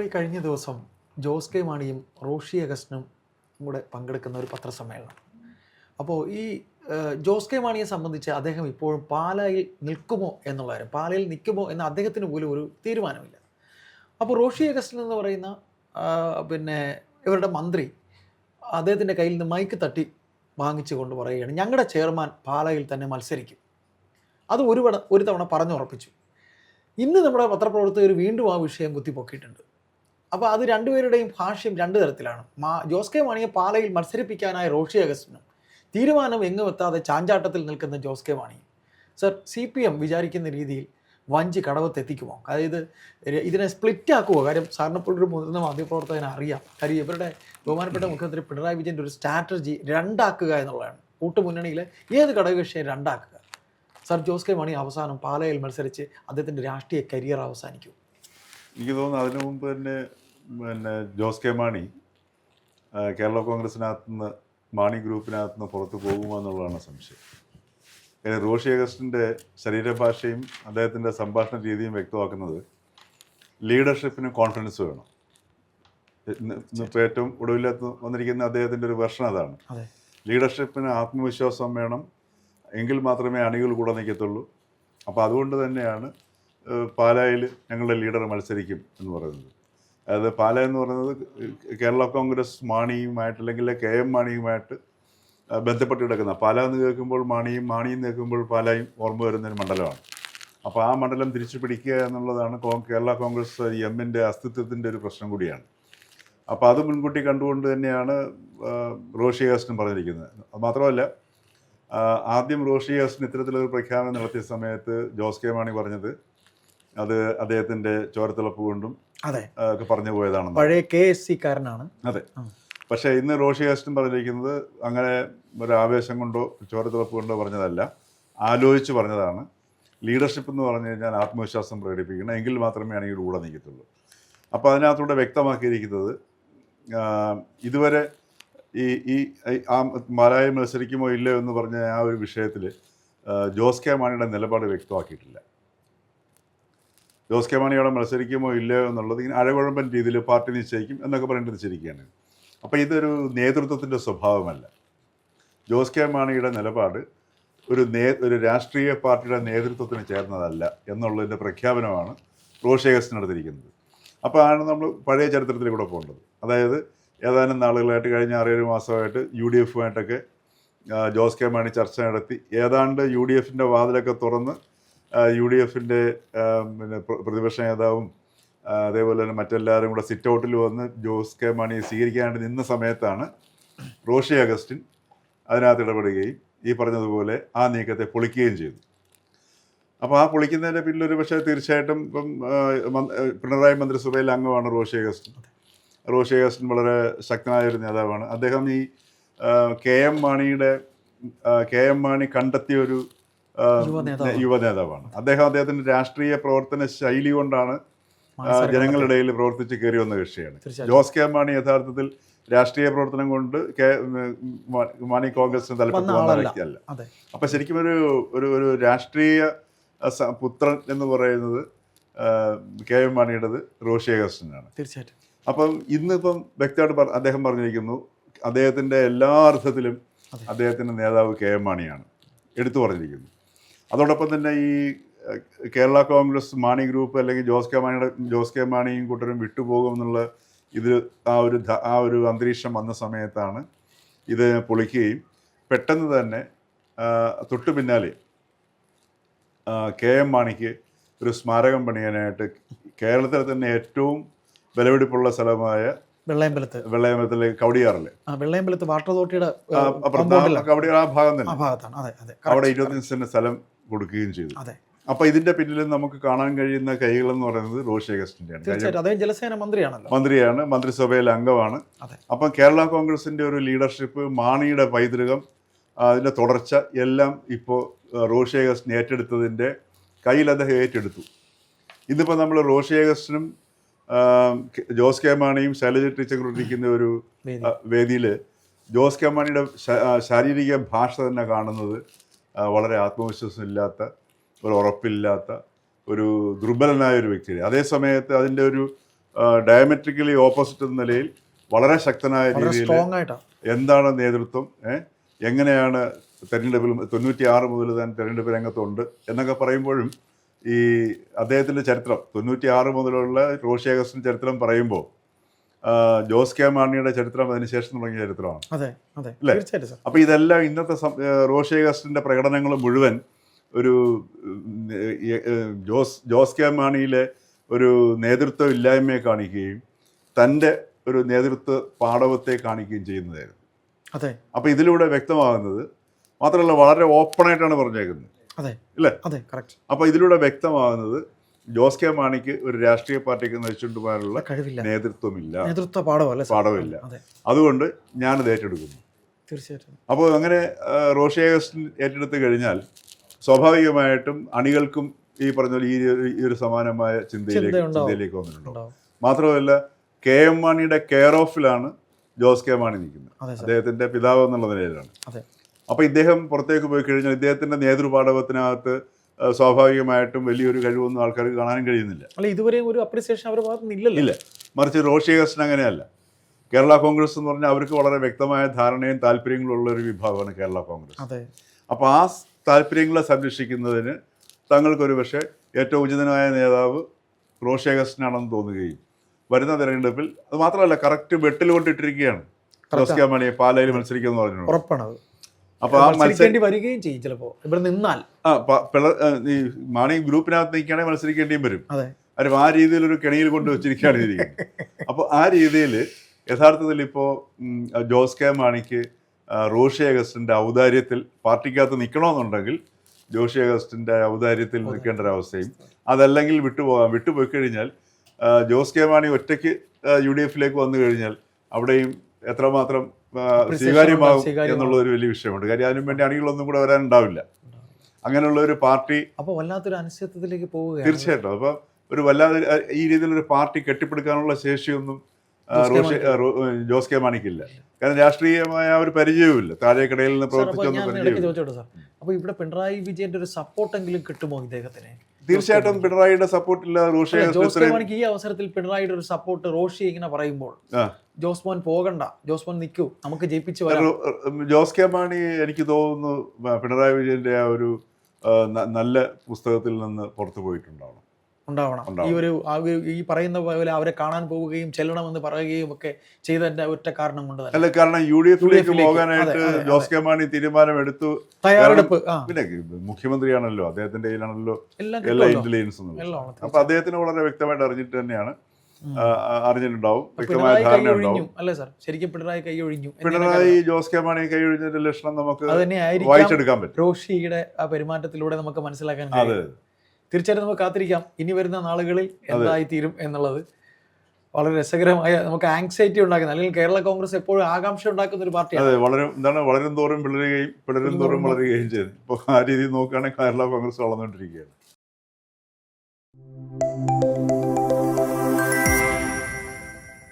ഈ കഴിഞ്ഞ ദിവസം ജോസ് കെ മാണിയും റോഷി അഗസ്റ്റിനും കൂടെ പങ്കെടുക്കുന്ന ഒരു പത്രസമ്മേളനം. അപ്പോൾ ഈ ജോസ് കെ മാണിയെ സംബന്ധിച്ച് അദ്ദേഹം ഇപ്പോഴും പാലായിൽ നിൽക്കുമോ എന്നുള്ള കാര്യം പാലയിൽ നിൽക്കുമോ എന്ന് അദ്ദേഹത്തിന് പോലും ഒരു തീരുമാനമില്ല. അപ്പോൾ റോഷി അഗസ്റ്റിൻ എന്ന് പറയുന്ന പിന്നെ ഇവരുടെ മന്ത്രി അദ്ദേഹത്തിന്റെ കയ്യിൽ നിന്ന് മൈക്ക് തട്ടി വാങ്ങിച്ചു കൊണ്ട് പറയുകയാണ് ഞങ്ങളുടെ ചെയർമാൻ പാലായിൽ തന്നെ മത്സരിക്കും. അത് ഒരു ഒരു തവണ പറഞ്ഞുറപ്പിച്ചു. ഇന്ന് നമ്മുടെ പത്രപ്രവർത്തകർ വീണ്ടും ആ വിഷയം കുത്തിപ്പൊക്കിയിട്ടുണ്ട്. അപ്പോൾ അത് രണ്ടുപേരുടെയും ഭാഷ്യം രണ്ട് തരത്തിലാണ്. മാ ജോസ് കെ മാണിയെ പാലയിൽ മത്സരിപ്പിക്കാനായ റോഷി അഗസ്റ്റിനും തീരുമാനം എങ്ങും എത്താതെ ചാഞ്ചാട്ടത്തിൽ നിൽക്കുന്ന Jose K Mani sir C P M വിചാരിക്കുന്ന രീതിയിൽ വഞ്ചി കടവത്തെത്തിക്കുമോ? അതായത് ഇതിനെ സ്പ്ലിറ്റ് ആക്കുമോ കാര്യം സാറിനെപ്പോൾ ഒരു മുതിർന്ന മാധ്യമപ്രവർത്തകനെ അറിയാം. കാര്യം ഇവരുടെ ബഹുമാനപ്പെട്ട മുഖ്യമന്ത്രി പിണറായി വിജയന്റെ ഒരു സ്ട്രാറ്റജി രണ്ടാക്കുക എന്നുള്ളതാണ്. കൂട്ടുമുന്നണിയിൽ ഏത് ഘടകകക്ഷിയെ രണ്ടാക്കുക? സർ ജോസ് കെ മണി അവസാനം പാലയിൽ മത്സരിച്ച് അദ്ദേഹത്തിന്റെ രാഷ്ട്രീയ കരിയർ അവസാനിക്കും. എനിക്ക് തോന്നുന്നു അതിനു മുമ്പ് തന്നെ പിന്നെ ജോസ് കെ മാണി കേരള കോൺഗ്രസിനകത്ത് നിന്ന് മാണി ഗ്രൂപ്പിനകത്ത് നിന്ന് പുറത്ത് പോകുമോ എന്നുള്ളതാണ് സംശയം. റോഷി അഗസ്റ്റിന്റെ ശരീരഭാഷയും അദ്ദേഹത്തിന്റെ സംഭാഷണ രീതിയും വ്യക്തമാക്കുന്നത് ലീഡർഷിപ്പിന് കോൺഫിഡൻസ് വേണം. ഇന്നിപ്പോൾ ഏറ്റവും ഒടുവിലത്ത് വന്നിരിക്കുന്ന അദ്ദേഹത്തിന്റെ ഒരു വെർഷൻ അതാണ്. അതെ. ലീഡർഷിപ്പിന് ആത്മവിശ്വാസം വേണം എങ്കിൽ മാത്രമേ അണികൾ കൂടെ നിൽക്കത്തുള്ളൂ. അപ്പോൾ അതുകൊണ്ട് തന്നെയാണ് പാലായിൽ ഞങ്ങളുടെ ലീഡർ മത്സരിക്കും എന്ന് പറയുന്നത്. അതായത് പാല എന്ന് പറയുന്നത് കേരള കോൺഗ്രസ് മാണിയുമായിട്ട് അല്ലെങ്കിൽ കെ എം മാണിയുമായിട്ട് ബന്ധപ്പെട്ട് കിടക്കുന്ന പാല എന്ന് കേൾക്കുമ്പോൾ മാണിയും എന്ന് കേൾക്കുമ്പോൾ പാലയും ഓർമ്മ വരുന്ന ഒരു മണ്ഡലമാണ്. അപ്പോൾ ആ മണ്ഡലം തിരിച്ചു പിടിക്കുക എന്നുള്ളതാണ് കേരള കോൺഗ്രസ് എമ്മിന്റെ അസ്തിത്വത്തിന്റെ ഒരു പ്രശ്നം കൂടിയാണ്. അപ്പോൾ അത് മുൻകൂട്ടി കണ്ടുകൊണ്ട് തന്നെയാണ് റോഷി ഹാസ്റ്റിനും പറഞ്ഞിരിക്കുന്നത്. മാത്രമല്ല ആദ്യം റോഷി ഹാസ്റ്റിന് ഇത്തരത്തിലൊരു പ്രഖ്യാപനം നടത്തിയ സമയത്ത് ജോസ് കെ മാണി പറഞ്ഞത് അത് അദ്ദേഹത്തിന്റെ ചോരത്തിളപ്പ് കൊണ്ടും അതെ. ഒക്കെ പറഞ്ഞു പോയതാണ് പഴയ കെ എസ് സി കാരനാണ് അതെ പക്ഷെ ഇന്ന് റോഷി ഹാസ്റ്റും പറഞ്ഞിരിക്കുന്നത് അങ്ങനെ ഒരു ആവേശം കൊണ്ടോ ചോരത്തിളപ്പ് കൊണ്ടോ പറഞ്ഞതല്ല. ആലോചിച്ച് പറഞ്ഞതാണ്. ലീഡർഷിപ്പ് എന്ന് പറഞ്ഞു കഴിഞ്ഞാൽ ആത്മവിശ്വാസം പ്രകടിപ്പിക്കണം. എങ്കിൽ മാത്രമേ ആണെങ്കിൽ കൂടെ നിൽക്കത്തുള്ളൂ. അപ്പോൾ അതിനകത്തൂടെ വ്യക്തമാക്കിയിരിക്കുന്നത് ഇതുവരെ ഈ ഈ ഈ- ആ മാരായ മത്സരിക്കുമോ ഇല്ലയോ എന്ന് പറഞ്ഞ ആ ഒരു വിഷയത്തിൽ ജോസ് കെ മാണിയുടെ നിലപാട് വ്യക്തമാക്കിയിട്ടില്ല. ജോസ് കെ മാണി മത്സരിക്കുമോ ഇല്ലയോ എന്നുള്ളത് ഇങ്ങനെ അഴകുഴമ്പൻ രീതിയിൽ പാർട്ടി നിശ്ചയിക്കും എന്നൊക്കെ പറഞ്ഞിട്ട് നിശ്ചയിക്കുകയാണ് അപ്പോൾ ഇതൊരു നേതൃത്വത്തിന്റെ സ്വഭാവമല്ല. ജോസ് കെ മാണിയുടെ നിലപാട് ഒരു നേ ഒരു രാഷ്ട്രീയ പാർട്ടിയുടെ നേതൃത്വത്തിന് ചേർന്നതല്ല എന്നുള്ളതിന്റെ പ്രഖ്യാപനമാണ് റോഷേഗസ്റ്റിന് നടത്തിയിരിക്കുന്നത്. അപ്പോൾ ആണ് നമ്മൾ പഴയ ചരിത്രത്തിൽ കൂടെ പോകേണ്ടത്. അതായത് ഏതാനും നാളുകളായിട്ട് കഴിഞ്ഞ ആറേഴ് മാസമായിട്ട് യു ഡി എഫുമായിട്ടൊക്കെ ജോസ് കെ മാണി ചർച്ച നടത്തി. ഏതാണ്ട് യു ഡി എഫിന്റെ വാതിലൊക്കെ തുറന്ന് യു ഡി എഫിന്റെ പിന്നെ പ്രതിപക്ഷ നേതാവും അതേപോലെ തന്നെ മറ്റെല്ലാവരും കൂടെ സിറ്റ് ഔട്ടിൽ വന്ന് ജോസ് കെ മണിയെ സ്വീകരിക്കാണ്ട് നിന്ന സമയത്താണ് റോഷി അഗസ്റ്റിൻ അതിനകത്ത് ഇടപെടുകയും ഈ പറഞ്ഞതുപോലെ ആ നീക്കത്തെ പൊളിക്കുകയും ചെയ്തു. അപ്പോൾ ആ പൊളിക്കുന്നതിന്റെ പിന്നിൽ ഒരു പക്ഷേ തീർച്ചയായിട്ടും ഇപ്പം പിണറായി മന്ത്രിസഭയിൽ അംഗമാണ് റോഷി അഗസ്റ്റിൻ. റോഷി അഗസ്റ്റിൻ വളരെ ശക്തനായ ഒരു നേതാവാണ്. അദ്ദേഹം ഈ കെ എം മാണിയുടെ കെ എം മാണി കണ്ടെത്തിയ ഒരു യുവ നേതാവാണ്. അദ്ദേഹം അദ്ദേഹത്തിന്റെ രാഷ്ട്രീയ പ്രവർത്തന ശൈലി കൊണ്ടാണ് ജനങ്ങളിടയിൽ പ്രവർത്തിച്ച് കയറി വന്ന കക്ഷിയാണ്. ജോസ് കെ മാണി യഥാർത്ഥത്തിൽ രാഷ്ട്രീയ പ്രവർത്തനം കൊണ്ട് കെ മാണി കോൺഗ്രസിന് തലപ്പെട്ട് വന്ന വ്യക്തിയല്ല. അപ്പൊ ശരിക്കും ഒരു ഒരു ഒരു രാഷ്ട്രീയ പുത്രൻ എന്ന് പറയുന്നത് കെ എം മാണിയുടേത് റോഷി അഗസ്റ്റിനാണ്. തീർച്ചയായിട്ടും. അപ്പം ഇന്നിപ്പം വ്യക്തമായിട്ട് അദ്ദേഹം പറഞ്ഞിരിക്കുന്നു അദ്ദേഹത്തിന്റെ എല്ലാ അർത്ഥത്തിലും അദ്ദേഹത്തിന്റെ നേതാവ് കെ എം മാണിയാണ്. എടുത്തു പറഞ്ഞിരിക്കുന്നു. അതോടൊപ്പം തന്നെ ഈ കേരള കോൺഗ്രസ് മാണി ഗ്രൂപ്പ് അല്ലെങ്കിൽ ജോസ് കെ മാണിയുടെ ജോസ് കെ മാണിയും കൂട്ടരും വിട്ടുപോകും എന്നുള്ള ഇത് ആ ഒരു ആ ഒരു അന്തരീക്ഷം വന്ന സമയത്താണ് ഇത് പൊളിക്കുകയും പെട്ടെന്ന് തന്നെ തൊട്ടു പിന്നാലെ കെ എം മാണിക്ക് ഒരു സ്മാരകം പണിയാനായിട്ട് കേരളത്തിലെ തന്നെ ഏറ്റവും വിലപിടിപ്പുള്ള സ്ഥലമായ വെള്ളയമ്പലത്ത്. വെള്ളയമ്പലത്തിലെ കവടിയാറല്ലേ ആ വെള്ളയമ്പലത്ത് വാട്ടർ അതോറിറ്റിയുടെ ആ, ആ കവടിയാർ ആ ഭാഗം ആ തന്നെ. ഭാഗത്താണ്. അതെ അതെ. അവിടെ. ഇരുപത്തഞ്ച് സെന്റ് സ്ഥലം കൊടുക്കുകയും ചെയ്തു. അതെ. അപ്പൊ ഇതിന്റെ പിന്നിൽ നമുക്ക് കാണാൻ കഴിയുന്ന കൈകൾ എന്ന് പറയുന്നത് റോഷി അഗസ്റ്റിന്റെയാണ് തീർച്ചയായിട്ടും. അദ്ദേഹം ജലസേന മന്ത്രിയാണല്ലോ. മന്ത്രിയാണ് മന്ത്രിസഭയിലെ അംഗമാണ്. അതെ. അപ്പം കേരള കോൺഗ്രസിന്റെ ഒരു ലീഡർഷിപ്പ് മാണിയുടെ പൈതൃകം അതിന്റെ തുടർച്ച എല്ലാം ഇപ്പോൾ റോഷി അഗസ്റ്റിൻ ഏറ്റെടുത്തതിന്റെ കയ്യിൽ അദ്ദേഹം ഏറ്റെടുത്തു. ഇന്നിപ്പോൾ നമ്മൾ റോഷി അഗസ്റ്റിനും ആ, ജോസ് കെ മാണിയും ശൈലജ ടീച്ചർ ഇരിക്കുന്ന ഒരു വേദിയിൽ ജോസ് കെ മാണിയുടെ ശാരീരിക ഭാഷ തന്നെ കാണുന്നത് വളരെ ആത്മവിശ്വാസമില്ലാത്ത ഒരു ഉറപ്പില്ലാത്ത ഒരു ദുർബലനായ ഒരു വ്യക്തിയാണ്. അതേ സമയത്ത് അതിന്റെ ഒരു ഡയമെട്രിക്കലി ഓപ്പോസിറ്റ് എന്ന നിലയിൽ വളരെ ശക്തനായ രീതിയിൽ എന്താണ് നേതൃത്വം എങ്ങനെയാണ് തെരഞ്ഞെടുപ്പിൽ തൊണ്ണൂറ്റി ആറ് മുതൽ താൻ തെരഞ്ഞെടുപ്പ് രംഗത്തുണ്ട് എന്നൊക്കെ പറയുമ്പോഴും ഈ അദ്ദേഹത്തിന്റെ ചരിത്രം തൊണ്ണൂറ്റി ആറ് മുതലുള്ള റോഷി അഗസ്റ്റിന്റെ ചരിത്രം പറയുമ്പോൾ ജോസ് കെ മാണിയുടെ ചരിത്രം അതിനുശേഷം തുടങ്ങിയ ചരിത്രമാണ്. അതെ അതെ. അല്ലേ? തീർച്ചയായിട്ടും അപ്പോൾ ഇതെല്ലാം ഇന്നത്തെ റോഷി അഗസ്റ്റിന്റെ പ്രകടനങ്ങൾ മുഴുവൻ ഒരു ജോസ് ജോസ് കെ മാണിയിലെ ഒരു നേതൃത്വ ഇല്ലായ്മയെ കാണിക്കുകയും തന്റെ ഒരു നേതൃത്വ പാടവത്തെ കാണിക്കുകയും ചെയ്യുന്നതായിരുന്നു. അതെ. അപ്പോൾ ഇതിലൂടെ വ്യക്തമാകുന്നത് മാത്രമല്ല വളരെ ഓപ്പണായിട്ടാണ് പറഞ്ഞേക്കുന്നത്. അതെ. അതെ കറക്റ്റ് അപ്പോൾ ഇതിലൂടെ വ്യക്തമാകുന്നത് ജോസ് കെ മാണിക്ക് ഒരു രാഷ്ട്രീയ പാർട്ടിക്ക് നയിച്ചുകൊണ്ട് പോകാനുള്ള കഴിവില്ല. നേതൃത്വമില്ല. നേതൃത്വ പാഠമല്ല? പാഠമില്ല. അതുകൊണ്ട് ഞാനത് ഏറ്റെടുക്കുന്നു. തീർച്ചയായിട്ടും. അപ്പോൾ അങ്ങനെ റോഷി അഗസ്റ്റിൻ ഏറ്റെടുത്ത് കഴിഞ്ഞാൽ സ്വാഭാവികമായിട്ടും അണികൾക്കും ഈ പറഞ്ഞ പോലെ ഈ ഒരു- സമാനമായ ചിന്തയിലേക്ക്. ചിന്തയിലേക്ക് വന്നിട്ടുണ്ടാവും. മാത്രമല്ല കെ എം മാണിയുടെ കെയർ ഓഫിലാണ് ജോസ് കെ മാണി നിൽക്കുന്നത്. അദ്ദേഹത്തിന്റെ പിതാവ് എന്നുള്ള നിലയിലാണ്. അപ്പോൾ ഇദ്ദേഹം പുറത്തേക്ക് പോയി കഴിഞ്ഞാൽ ഇദ്ദേഹത്തിന്റെ നേതൃപാടവത്തിനകത്ത് സ്വാഭാവികമായിട്ടും വലിയൊരു കഴിവൊന്നും ആൾക്കാർക്ക് കാണാനും കഴിയുന്നില്ല. അല്ല ഇതുവരെയും ഒരു അപ്രീസിയേഷൻ അവരുടെ ഭാഗത്ത് നിന്ന് ഇല്ല. മറിച്ച് റോഷി അഗസ്റ്റിൻ അങ്ങനെയല്ല. കേരള കോൺഗ്രസ് എന്ന് പറഞ്ഞാൽ അവർക്ക് വളരെ വ്യക്തമായ ധാരണയും താല്പര്യങ്ങളും ഉള്ള ഒരു വിഭാഗമാണ് കേരള കോൺഗ്രസ്. അതെ. അപ്പോൾ ആ താല്പര്യങ്ങളെ സംരക്ഷിക്കുന്നതിന് തങ്ങൾക്കൊരു പക്ഷേ ഏറ്റവും ഉചിതനായ നേതാവ് റോഷി അഗസ്റ്റിനാണെന്ന് തോന്നുകയും വരുന്ന തെരഞ്ഞെടുപ്പിൽ അത് മാത്രമല്ല കറക്റ്റ് വെട്ടിൽ കൊണ്ടിട്ടിരിക്കുകയാണ്. കെ പാലയിൽ മത്സരിക്കുമെന്ന് പറഞ്ഞു ഉറപ്പാണ് അപ്പോൾ ആ മത്സരിക്കേണ്ടി വരികയും ചെയ്യും ചിലപ്പോ. ഇവിടെ നിന്നാൽ. ആ ഈ മാണി ഗ്രൂപ്പിനകത്ത് നിൽക്കുകയാണെങ്കിൽ മത്സരിക്കേണ്ടിയും വരും. അതെ. ആ രീതിയിൽ ഒരു കെണിയിൽ കൊണ്ട് വെച്ചിരിക്കുകയാണ് ഇരിക്കുന്നത്. അപ്പോൾ ആ രീതിയിൽ യഥാർത്ഥത്തിൽ ഇപ്പോ ജോസ് കെ മാണിക്ക് റോഷി അഗസ്റ്റിന്റെ ഔദാര്യത്തിൽ പാർട്ടിക്കകത്ത് നിൽക്കണമെന്നുണ്ടെങ്കിൽ ജോഷി അഗസ്റ്റിന്റെ ഔദാര്യത്തിൽ നിൽക്കേണ്ട ഒരവസ്ഥയും അതല്ലെങ്കിൽ വിട്ടുപോകാം വിട്ടുപോയി കഴിഞ്ഞാൽ ജോസ് കെ മാണി ഒറ്റയ്ക്ക് യു ഡി എഫിലേക്ക് വന്നു കഴിഞ്ഞാൽ അവിടെയും എത്രമാത്രം സ്വീകാര്യമാകും എന്നുള്ള ഒരു വലിയ വിഷയമുണ്ട്. കാര്യം അതിനും വേണ്ടി അണികളൊന്നും കൂടെ വരാനുണ്ടാവില്ല. അങ്ങനെയുള്ള ഒരു പാർട്ടി അപ്പൊ വല്ലാത്തൊരു അനിശ്ചിതത്തിലേക്ക് പോവുകയാണ്. തീർച്ചയായിട്ടും. അപ്പൊ ഒരു വല്ലാതെ ഈ രീതിയിലൊരു പാർട്ടി കെട്ടിപ്പടുക്കാനുള്ള ശേഷിയൊന്നും ജോസ് കെ മാണിക്കില്ല. കാരണം രാഷ്ട്രീയമായ ഒരു പരിചയവുമില്ല. താഴേക്കടയിൽ നിന്ന് പ്രവർത്തിച്ചൊന്നും ചോദിച്ചോട്ടെ സാർ? അപ്പൊ ഇവിടെ പിണറായി വിജയന്റെ ഒരു സപ്പോർട്ടെങ്കിലും കിട്ടുമോ ഇദ്ദേഹത്തിന്? തീർച്ചയായിട്ടും പിണറായിയുടെ സപ്പോർട്ട് ഇല്ല റോഷി ജോസ് ഈ അവസരത്തിൽ പിണറായിയുടെ ഒരു സപ്പോർട്ട് റോഷി ഇങ്ങനെ പറയുമ്പോൾ. ജോസ് മോൻ പോകണ്ട ജോസ് മോൻ നിൽക്കൂ നമുക്ക് ജയിപ്പിച്ചു വരാം ജോസ് കെ മാണി എനിക്ക് തോന്നുന്നു പിണറായി വിജയന്റെ ആ ഒരു നല്ല പുസ്തകത്തിൽ നിന്ന് പുറത്തു പോയിട്ടുണ്ടാവണം ഉണ്ടാവണം. ഈ ഒരു ഈ പറയുന്ന പോലെ അവരെ കാണാൻ പോവുകയും ചെല്ലണമെന്ന് പറയുകയും ഒക്കെ ചെയ്തതിന്റെ ഒറ്റ കാരണം കൊണ്ട് അല്ല കാരണം യു ഡി എഫിലേക്ക് പോകാനായിട്ട് ജോസ് കെ മാണി തീരുമാനം എടുത്തു തയ്യാറെടുപ്പ് പിന്നെ മുഖ്യമന്ത്രിയാണല്ലോ അദ്ദേഹത്തിന്റെ കയ്യിലാണല്ലോ എല്ലാ ഇന്റലിജൻസും അപ്പൊ അദ്ദേഹത്തിന് വളരെ വ്യക്തമായിട്ട് അറിഞ്ഞിട്ട് തന്നെയാണ് അറിഞ്ഞിട്ടുണ്ടാവും വ്യക്തമായ പിണറായി ധാരണ കൈയൊഴിഞ്ഞു ഉണ്ടാവും അല്ലേ സാർ? ശരിക്കും പിണറായി കൈയൊഴിഞ്ഞു എന്ന് തന്നെ പിണറായി ജോസ് കെ മാണി കൈയൊഴിഞ്ഞതിന്റെ ലക്ഷണം നമുക്ക് വായിച്ചെടുക്കാൻ പറ്റും. റോഷിയുടെ ആ പെരുമാറ്റത്തിലൂടെ നമുക്ക് മനസ്സിലാക്കാൻ അതെ. തീർച്ചയായിട്ടും നമുക്ക് കാത്തിരിക്കാം. ഇനി വരുന്ന നാളുകളിൽ എന്തായി തീരും എന്നുള്ളത് വളരെ രസകരമായ നമുക്ക് ആങ്സൈറ്റി ഉണ്ടാക്കുന്ന അല്ലെങ്കിൽ കേരള കോൺഗ്രസ് എപ്പോഴും ആകാംക്ഷ ഉണ്ടാക്കുന്ന ഒരു പാർട്ടിയാണ്. അതെ വളരെ എന്താണ് വളരും തോറും പിളരുകയും പിളരും തോറും വളരുകയും ചെയ്തു. ഇപ്പോൾ ആ രീതിയിൽ നോക്കുകയാണെങ്കിൽ കേരള കോൺഗ്രസ് വളർന്നുകൊണ്ടിരിക്കുകയാണ്.